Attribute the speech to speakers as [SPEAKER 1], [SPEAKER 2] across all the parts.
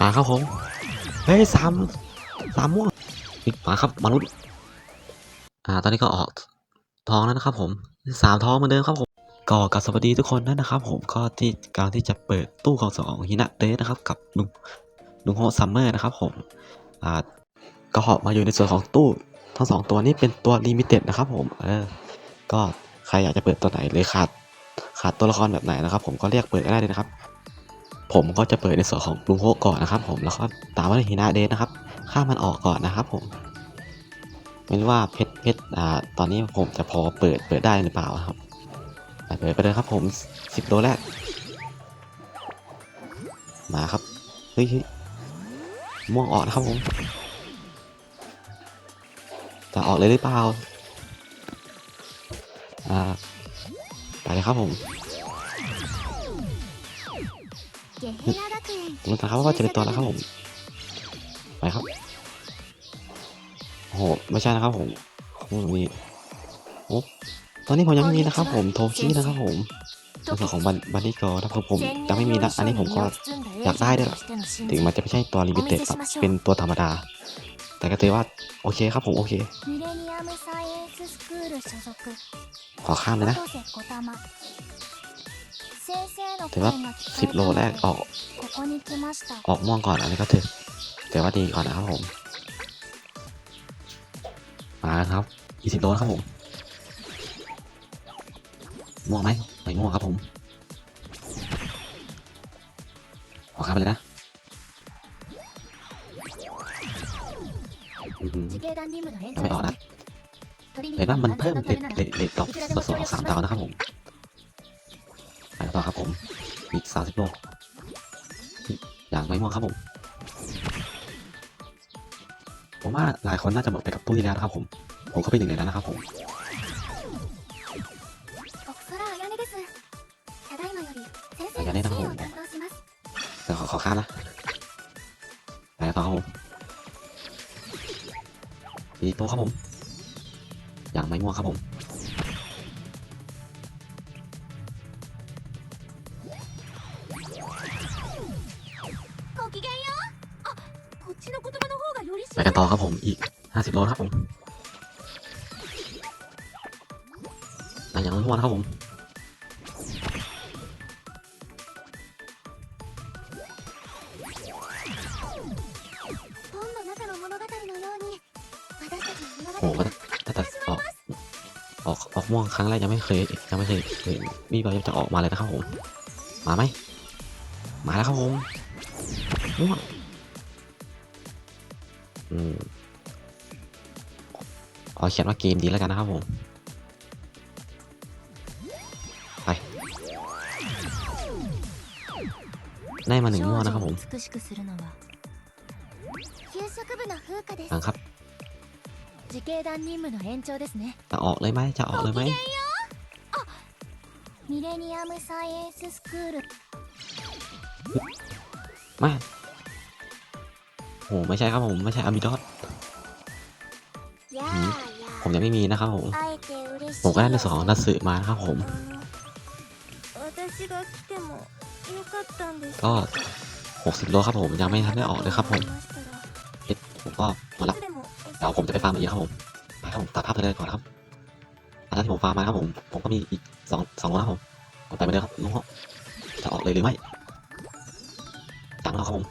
[SPEAKER 1] หาครับผมเฮ้ยสามสามม่วงอีกมาครับมนุษย์อ่า ตอนนี้ก็ออกทองแล้วนะครับ ผมสามทองเหมือนเดิมครับผมก็กับสวัสดีทุกคนด้วยนะครับ ผมก็ที่การที่จะเปิดตู้ของสองฮินะเดสนะครับ กับลุงลุงโฮซัมเมอร์นะครับ ผมอ่าก็มาอยู่ในส่วนของตู้ทั้งสองตัวนี้เป็นตัวลิมิเต็ดนะครับผมเออก็ใครอยากจะเปิดตัวไหนหรือขาดขาดตัวละครแบบไหนนะครับ ผมก็เรียกเปิดได้เลยนะครับ ผมก็จะเปิดในส่วนของลุงโฮก่อนนะครับ ผมแล้วก็ตามมาด้วยฮินาเดสนะครับข้ามันออกก่อนนะครับผมไม่รู้ว่าเพชรเพชรอ่าตอนนี้ผมจะพอเปิดเปิดได้หรือเปล่าครับเปิดไปเลยครับผมสิบโลแรกมาครับเฮ้ยเฮ้ยม่วงออกนะครับผมจะออกเลยหรือเปล่าอ่าไปเลยครับผม
[SPEAKER 2] ลุ้
[SPEAKER 1] นนะครับว่าจะเป็นตัวแล้วครับผม ไปครับ โอ้โห ไม่ใช่นะครับผมคู่นี้โอ้ตอนนี้ผมยังไม่มีนะครับผม โทคินะครับผมในวของบันนี่กอนะครับผมยังไม่มีนะ อันนี้ผมก็อยากได้ด้วยถึงมันจะไม่ใช่ตัวลิมิเต็ดเป็นตัวธรรมดา แต่ก็ถือว่า โอเคครับผมโอเค ขอข้ามเลยนะ ถือว่าสิบโลแรกออกออกม่วงก่อนอันนี้ก็ถือแต่ว่าดีก่อนนะครับผม มาแล้วครัสิบโลครับผม ม่วงไหมไม่ม่วงครับผมออกครับเลยนะไม่ออกนะเห็นว่ามันเพิ่มเล
[SPEAKER 2] ด
[SPEAKER 1] เลดดอกสดสองสามดาวนะครับผม ต่อครับผมอีกสามสิบโลอย่างไม่ม่วงครับผม ผมว่าหลายคนน่าจะหมดไปกับตู้นี้แล้วนะครับผม ผมก็เป็นหนึ่งในนั้นนะครับผมอย่า
[SPEAKER 2] ไนะครับผม
[SPEAKER 1] เดี๋ยวขอขอข้ามนะไปต่อครับผมอีโต้ครับผม อย่างไม่ม่วงครับผม กันต่อครับผมอีกห้าสิบโลครับผมแต่อย่างน้อยทุกวันครับผมโอ้โหแต่แต่ออกออกออกม่วงครั้งแรกยังไม่เคยยังไม่เคยบี้ก็ยังจะออกมาเลยนะครับผม มาไหมมาแล้วครับผมม่วง อืมขอเขียนว่าเกมดีแล้วกันนะครับผม ไป ได้มาหนึ่งมั่วนะครับผมนังครับจะออกเลยไหมจะออกเลยไหม
[SPEAKER 2] มิ
[SPEAKER 1] เมา โอ้ไม่ใช่ครับผมไม่ใช่อามิดอสผมยังไม่มีนะครับผม ผมก็ได้ในสองนัตสึมานะครับผม
[SPEAKER 2] ก็ห
[SPEAKER 1] กสิบโลครับผมยังไม่ทันได้ออกเลยครับผมเอ็ดผมก็หมดละเดี๋ยวผมจะไปฟาร์มอีกครับผมไปครับผมตัดภาพไปเลยก่อนครับอันนั้นที่ผมฟาร์มมาครับผมผมก็มีอีกสองสองโลครับผมผมไปไม่ได้ครับลุงฮะจะออกเลยหรือไม่ตัามเราครับผม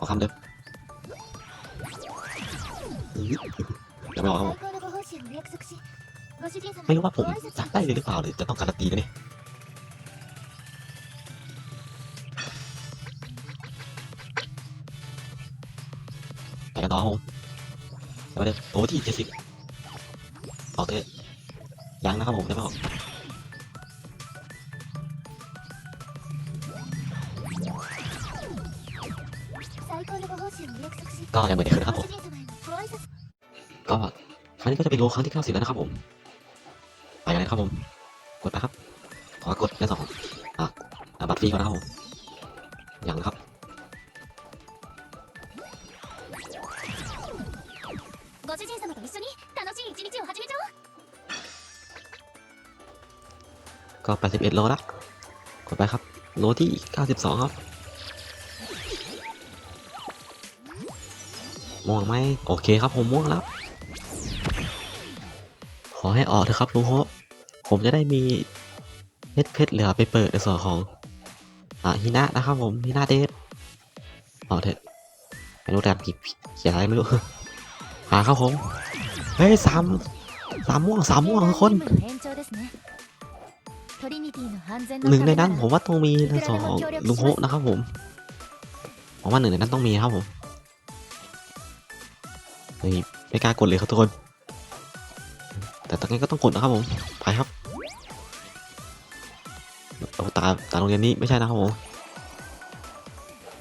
[SPEAKER 1] ขอคำเด้อยัไม่รอครับผมไม่รู้ว่าผมจัดได้เลยหรือเปล่าหรือจะต้องการตีนะเนี่ยไปกันต่อครับผมเไาเลยโอ้ที่เจ็ดสิบออกเลยยังนะครับผมได้ไหมออก ก็ยังเหมือนเดิมนะครับผ
[SPEAKER 2] ご
[SPEAKER 1] ม
[SPEAKER 2] 主人様へのご挨拶
[SPEAKER 1] ก็ครั้งนี้ก็จะเป็นโลครั้งที่ 90 แล้วนะครับผม ไปกันเลยครับผม กดไปครับ ขอกดได้สองอ่ะอ่ะบัตรฟรีก่อนนะครับผม อย่างนะครับ
[SPEAKER 2] ご主人様と一緒に楽しい一日を始めちゃおう
[SPEAKER 1] ก็ 81 โลละกดไปครับ โลที่ 92 ครับ ม่วงไหมโอเคครับผมม่วงแล้วขอให้ออกเถอะครับลุงโฮผมจะได้มีเพชรเพชรเหลือไปเปิดในส่วนของอ่าฮินะนะครับผมฮินะเดชออกเถอะไม่รู้แต่ผิดเขียนอะไรไม่รู้หาครับผมเฮ้ยสามสามม่วงสามม่วงทุกคนหนึ่งในนั้นผมว่าต้องมีในส่วนของลุงโฮนะครับผมผมว่าหนึ่งในนั้นต้องมีครับผม นี่ไม่กล้ากดเลยครับทุกคน แต่ตอนนี้ก็ต้องกดนะครับผมไปครับเอาตาตาโรงเรียนนี้ไม่ใช่นะครับผม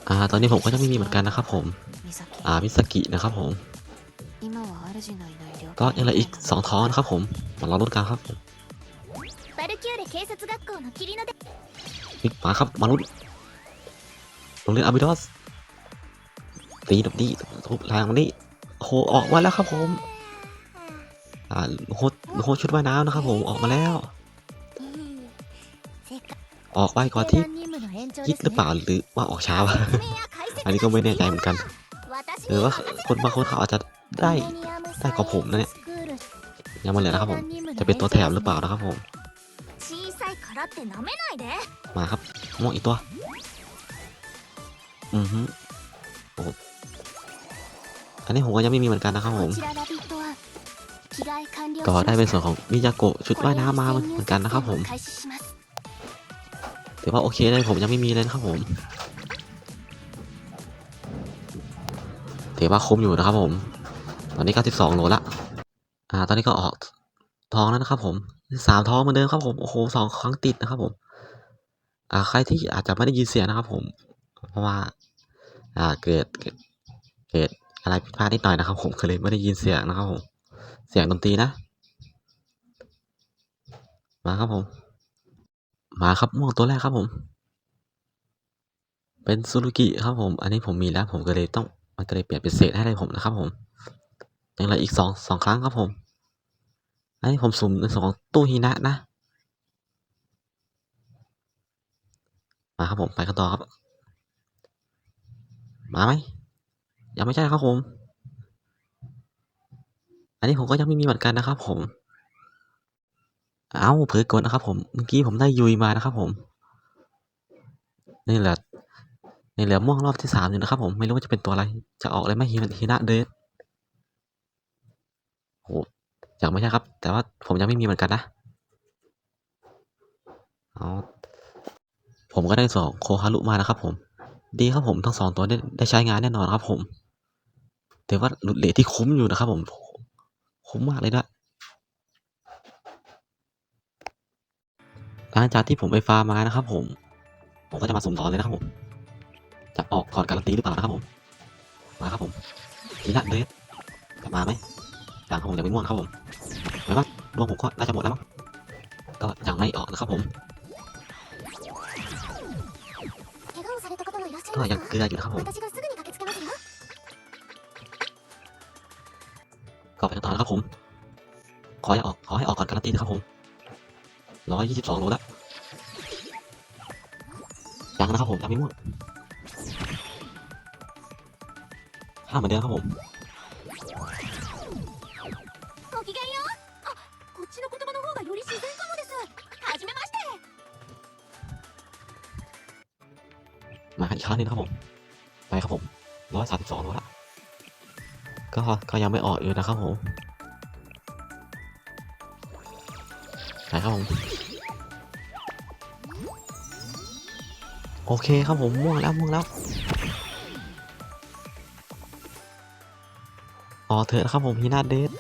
[SPEAKER 1] อ่าตอนนี้ผมก็จะไม่มีเหมือนกันนะครับผมอ่ามิสกินะครับผมก็ยังเหลืออีกสองท้อนครับผมมาลองรุ่กันครับนี่มาครับมารุ่นโรงเรียนอาบิดอสตีดอกนี้ทุบแรงมันนี่ โหออกมาแล้วครับผมอ่าโฮโฮชุดว่ายน้ำนะครับผมออกมาแล้ว ออกไปก่อนที่คิดหรือเปล่าหรือว่าออกเช้าอันนี้ก็ไม่แน่ใจเหมือนกัน หรือว่าคนบางคนเขาอาจจะได้ได้กับผมนะเนี่ยยังมาเลยนะครับผม จะเป็นตัวแถมหรือเปล่านะครับผมมาครับมองอีกตัว อือฮึโอ้ อันนี้ผมก็ยังไม่มีเหมือนกันนะครับผม ก็ได้เป็นส่วนของมิยาโกะชุดว่ายน้ำมาเหมือนกันนะครับผมแต่ว่าโอเคเลยผมยังไม่มีเลยครับผมถือว่าคุ้มอยู่นะครับผม ตอนนี้ 92โลละอ่า ตอนนี้ก็ออกทองแล้วนะครับผมสามทองเหมือนเดิมครับผม โอ้โหสองครั้งติดนะครับผม อ่า ใครที่อาจจะไม่ได้ยินเสียงนะครับผม เพราะว่า อ่า เกิด เกิด อะไรผิดพลาดนิดหน่อยนะครับ ผมก็เลยไม่ได้ยินเสียงนะครับผมเสียงดนตรีนะ มาครับผม มาครับม่วงตัวแรกครับผม เป็นซูรุกิครับผม อันนี้ผมมีแล้ว ผมก็เลยต้องมันก็เลยเปลี่ยนเป็นเศษให้ได้ผมนะครับ ผมอยังเหลืออีกสองสองครั้งครับผมอันนี้ผมสุ่มในส่วนของตู้ฮีนะนะ มาครับผมไปกันต่อครับ มาไหม ยังไม่ใช่ครับผม อันนี้ผมก็ยังไม่มีเหมือนกันนะครับ ผม เอ้าเผลอกดนะครับ ผม เมื่อกี้ผมได้ยุยมานะครับ ผม นี่เหลือนี่เหลือม่วงรอบที่สามอยู่นะครับ ผม ไม่รู้ว่าจะเป็นตัวอะไร จะออกเลยไหมฮีฮีนะเดสโหยังไม่ใช่ครับ แต่ว่าผมยังไม่มีเหมือนกันนะเอาผมก็ได้สองโคฮารุมานะครับ ผม ดีครับผมทั้งสองตัวได้ได้ใช้งานแน่นอนครับผม แต่ว่าหลุดเหลทที่คุ้มอยู่นะครับผมคุ้มมากเลยนะหลังจากที่ผมไปฟาร์มมานะครับ ผม ผมก็จะมาสมต่อเลยนะครับผม จะออกก่อนการันตีหรือเปล่านะครับผม มาครับผมทีละเดสจะมาไหมอย่างครับผมเดี๋ยวไปง่วงครับผมไม่ว่าดวงผมก็น่าจะหมดแล้วมั้งก็ยังไม่ออกนะครับผมก็ยังเกลืออยู่นะครับผม ก็ไปกันต่อนะครับผม ขอให้ออก ขอให้ออกก่อนการันตีนะครับผมร้อยยี่สิบสองโลแล้วยังนะครับผมยังไม่ม่วงห้าเหมือนเดิมครับผมมาอีกครั้งนึงนะครับผม ไปครับผมร้อยสามสิบสองโลละ ก็ก็ยังไม่ออกอยู่นะครับผมไปครับผมโอเคครับผมม่วงแล้วม่วงแล้วออกเถอะครับผมฮีนาเดส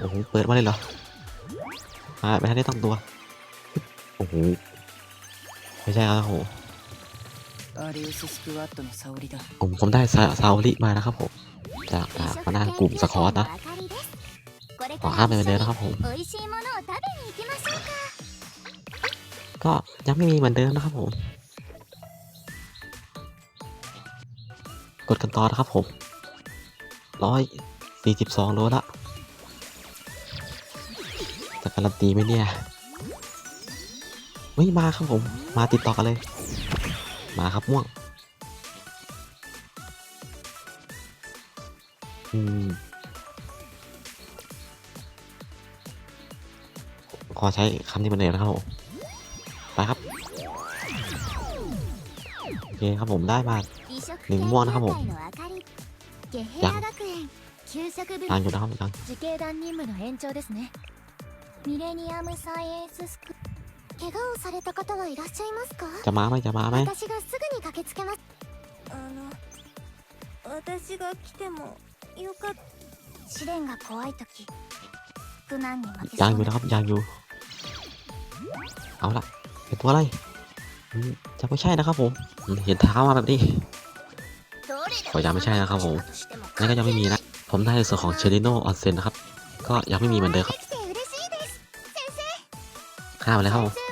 [SPEAKER 1] โอ้โหเปิดมาเลยเหรอมาไปทันได้ตั้งตัวโอ้โหไม่ใช่ครับโอ้โห
[SPEAKER 3] アリウススクワットの沙織だ
[SPEAKER 1] ผมผมได้ซาซาโอริมานะครับผม จากอ่ามาหน้ากลุ่มสคอตนะ ขอข้ามไปเหมือนเดิมนะครับผม
[SPEAKER 2] 美味しいものを食べに行きましょうか
[SPEAKER 1] ก็ยังไม่มีเหมือนเดิมนะครับผม กดกันต่อนะครับผม ร้อยสี่สิบสองโลละจะการันตีไหมเนี่ย เฮ้ยมาครับผม มาติดต่อกันเลย มาครับม่วง อืม ขอใช้คำที่มันเร็วนะครับผมไปครับ โอเคครับผมได้มา
[SPEAKER 2] หนึ่งม่วงนะครับผมยัง
[SPEAKER 1] ยังอยู่นะครับยัง
[SPEAKER 2] 自警団任務の延長ですねミレニアムサイエンススク怪我をされた方はいらっしゃいますか
[SPEAKER 1] จะมาไหมจะมาไหม
[SPEAKER 2] 私がすぐに駆けつけます
[SPEAKER 4] あの私が来てもよかっ
[SPEAKER 2] 試練が怖い時苦難に負け
[SPEAKER 1] ยัง
[SPEAKER 2] そう
[SPEAKER 1] อยู่
[SPEAKER 2] な
[SPEAKER 1] นะครับยังอยู่ เอาละเป็นตัวอะไรอืมจะไม่ใช่นะครับผมอืมเห็นเท้ามาแบบนี้ ขอย้ำไม่ใช่นะครับผม นั่นก็ยังไม่มีนะ ผมได้ในส่วนของเชอริโนออนเซนนะครับ ก็ยังไม่มีเหมือนเดิมครับ
[SPEAKER 2] できて嬉しいです先生
[SPEAKER 1] ข้ามไปเลยครับผม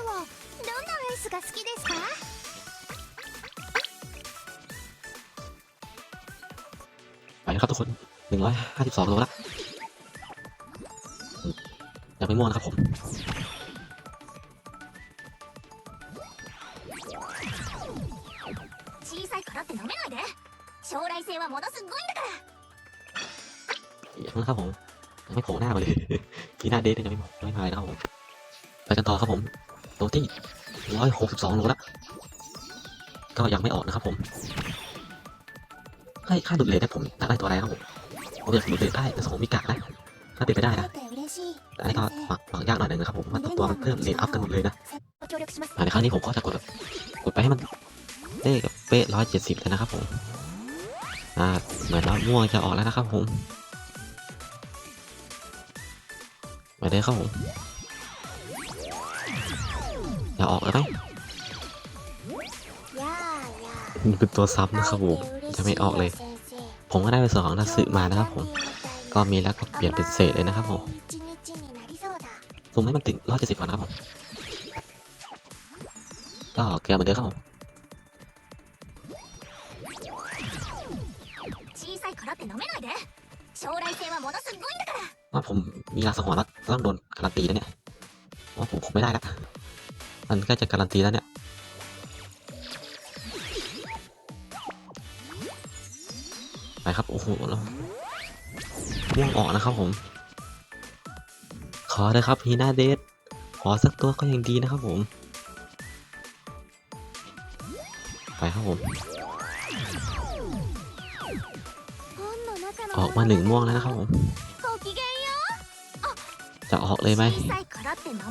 [SPEAKER 1] ครับทุกคนหนึ่งร้อยห้าสิบสองโลละอย่าไปม่วนะครับผมยังนะครับผมยังไม่โผล่หน้ามาเลยพีหน้าเดทยังไม่หมดยังไม่มาเลยนะครับผมไปกันต่อครับผมโลที่ร้อยหกสิบสองโลละก็ยังไม่ออกนะครับผม ให้ค่าดุดเลทเด้ผมอยาได้ตัวอะไรครับผมผมอยากดุดเลทได้แต่สมองมีกะนะถ้าเป็นไปได้นะอันนี้ก็ฝังฝังยากหน่อยนึงนะครับผมว่าตัวมันเพิ่มเลทอัพกันหมดเลยนะในครั้งนี้ผมก็จะกดกดไปให้มันเลขเป๊ะร้อยเจ็ดสิบเลยนะครับผมอ่าเหมือนเราม่วงจะออกแล้วนะครับผมมาเลยครับผมจะออกเลยไหมนเป็นตัวซับนะครับผม จะไม่ออกเลย ผมก็ได้เปนส่วนของนักสืบมานะครับ ผม ก็มีแล้วก็เปลี่ยนเป็นเศษเลยนะครับผมซูมให้มันถึงร้อยเจ็ดสิบก่อนนะครับผม ก็เกลือมันเดิมครับผมว่าผมมีลาสหัวแล้วต้องโดนการันตีแล้วเนี่ยว่าผมคงไม่ได้ละมันก็จะการันตีแล้วเนี่ย ไปครับ โอ้โหแล้วล่วงออกนะครับผม ขอเลยครับฮีน่าเดทขอสักตัวก็ยังดีนะครับผม ไปครับผม ออกมาหนึ่งม่วงแล้วนะครับผม จะออกเลยไหม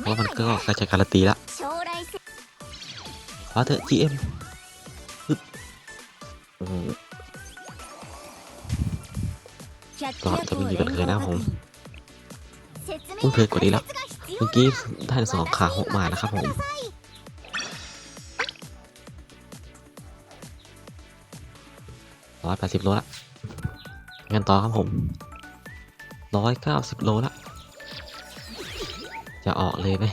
[SPEAKER 1] เพราะมันก็กระจายการันตีละขอเถอะ GM อื
[SPEAKER 2] ม
[SPEAKER 1] ก็จะไม่มีกันเคยนะครับผมเพิ่งเคยกดนี้แล้วเมื่อกี้ได้สองขาหกมานะครับผมร้อยแปดสิบโลละงานต่อครับผมร้อยเก้าสิบโลละจะออกเลยไหม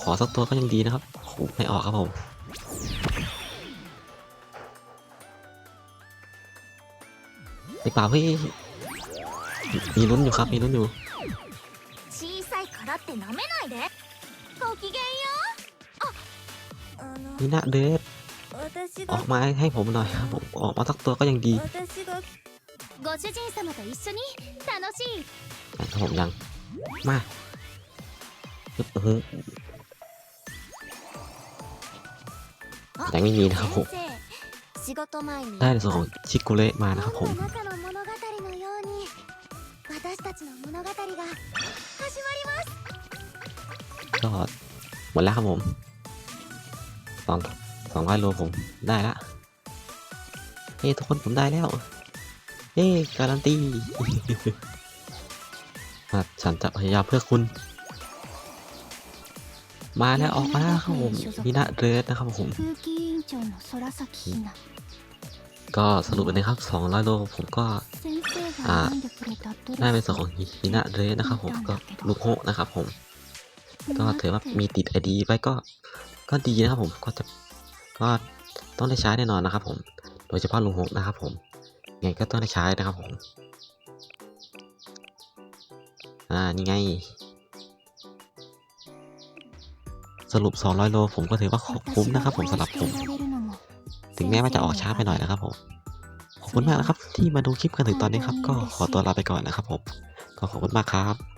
[SPEAKER 1] ขอสักตัวก็ยังดีนะครับโหไม่ออกครับผมไปป่าเฮ้ย มีลุ้นอยู่ครับ มีลุ้นอยู่นี่นะเด
[SPEAKER 4] ช
[SPEAKER 1] ออกมาให้ผมหน่อยครับผมออกมาสักตัวก็ยังดีผมยัง มาเฮ้ยังไม่มีนะครับผมได้ส่วนของชิกุเละมานะครับผม
[SPEAKER 2] たちの物語が始まります
[SPEAKER 1] ก็หมดแล้วครับผมสองสองร้อยโลผมได้ละเฮ้ยทุกคนผมได้แล้วเฮ้การันตี อ่ะฉันจะพยายามเพื่อคุณ มาแล้วออกมาแล้วครับผมมินะเรสนะครับผม
[SPEAKER 2] 空気委員長の空崎ひな
[SPEAKER 1] ก็สรุปเลยนะครับ200โลผมก็ ได้เป็นส่วนของฮินะเลยนะครับผมก็ลูกโฮนะครับผม ก็ถือว่ามีติดไอดีไว้ก็ก็ดีนะครับผมก็จะก็ต้องได้ใช้แน่นอนนะครับ ผม โดยเฉพาะลุงโฮนะครับผมไงก็ต้องได้ใช้นะครับผมอ่านี่ไง สรุป 200 โลผมก็ถือว่าคุ้มนะครับผมสำหรับผม ถึงแม้ว่าจะออกช้าไปหน่อยนะครับผม ขอบคุณมากนะครับ ที่มาดูคลิปกันถึงตอนนี้ครับ ก็ขอตัวลาไปก่อนนะครับผม ก็ขอบคุณมากครับ